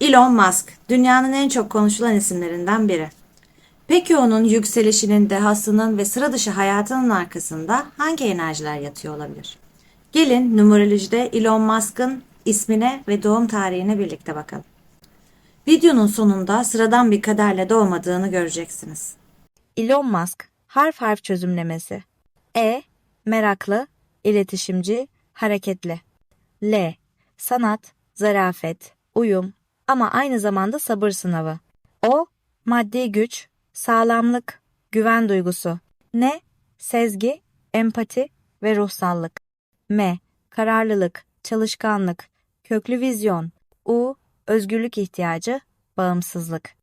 Elon Musk, dünyanın en çok konuşulan isimlerinden biri. Peki onun yükselişinin, dehasının ve sıra dışı hayatının arkasında hangi enerjiler yatıyor olabilir? Gelin numerolojide Elon Musk'ın ismine ve doğum tarihine birlikte bakalım. Videonun sonunda sıradan bir kaderle doğmadığını göreceksiniz. Elon Musk harf harf çözümlemesi. E. Meraklı, iletişimci, hareketli. L. Sanat, zarafet, uyum ama aynı zamanda sabır sınavı. O. Maddi güç, sağlamlık, güven duygusu. N. Sezgi, empati ve ruhsallık. M. Kararlılık, çalışkanlık, köklü vizyon. U. Özgürlük ihtiyacı, bağımsızlık.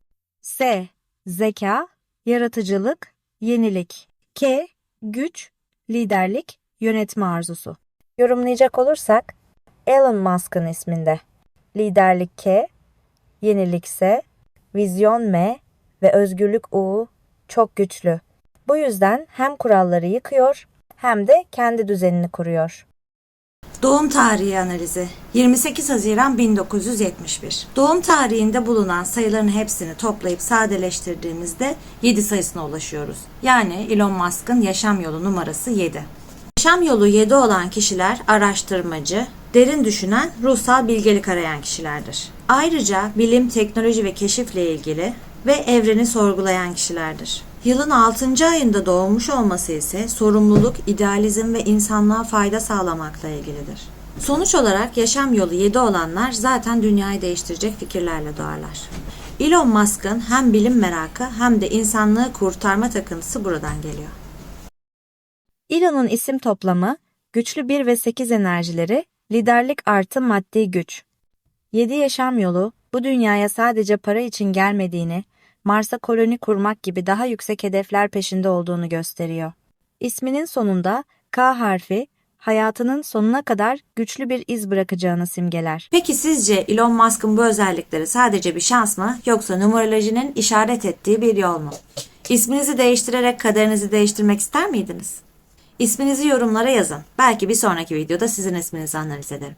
S. Zeka, yaratıcılık, yenilik. K. Güç, liderlik, yönetme arzusu. Yorumlayacak olursak Elon Musk'ın isminde. Liderlik K, yenilik S, vizyon M ve özgürlük U çok güçlü. Bu yüzden hem kuralları yıkıyor hem de kendi düzenini kuruyor. Doğum tarihi analizi 28 Haziran 1971. Doğum tarihinde bulunan sayıların hepsini toplayıp sadeleştirdiğimizde 7 sayısına ulaşıyoruz. Yani Elon Musk'ın yaşam yolu numarası 7. Yaşam yolu 7 olan kişiler araştırmacı, derin düşünen, ruhsal bilgelik arayan kişilerdir. Ayrıca bilim, teknoloji ve keşifle ilgili ve evreni sorgulayan kişilerdir. Yılın 6. ayında doğmuş olması ise sorumluluk, idealizm ve insanlığa fayda sağlamakla ilgilidir. Sonuç olarak yaşam yolu 7 olanlar zaten dünyayı değiştirecek fikirlerle doğarlar. Elon Musk'ın hem bilim merakı hem de insanlığı kurtarma takıntısı buradan geliyor. Elon'un isim toplamı, güçlü 1 ve 8 enerjileri, liderlik artı maddi güç. 7 yaşam yolu, bu dünyaya sadece para için gelmediğini, Mars'a koloni kurmak gibi daha yüksek hedefler peşinde olduğunu gösteriyor. İsminin sonunda K harfi, hayatının sonuna kadar güçlü bir iz bırakacağını simgeler. Peki sizce Elon Musk'ın bu özellikleri sadece bir şans mı yoksa numerolojinin işaret ettiği bir yol mu? İsminizi değiştirerek kaderinizi değiştirmek ister miydiniz? İsminizi yorumlara yazın. Belki bir sonraki videoda sizin isminizi analiz ederim.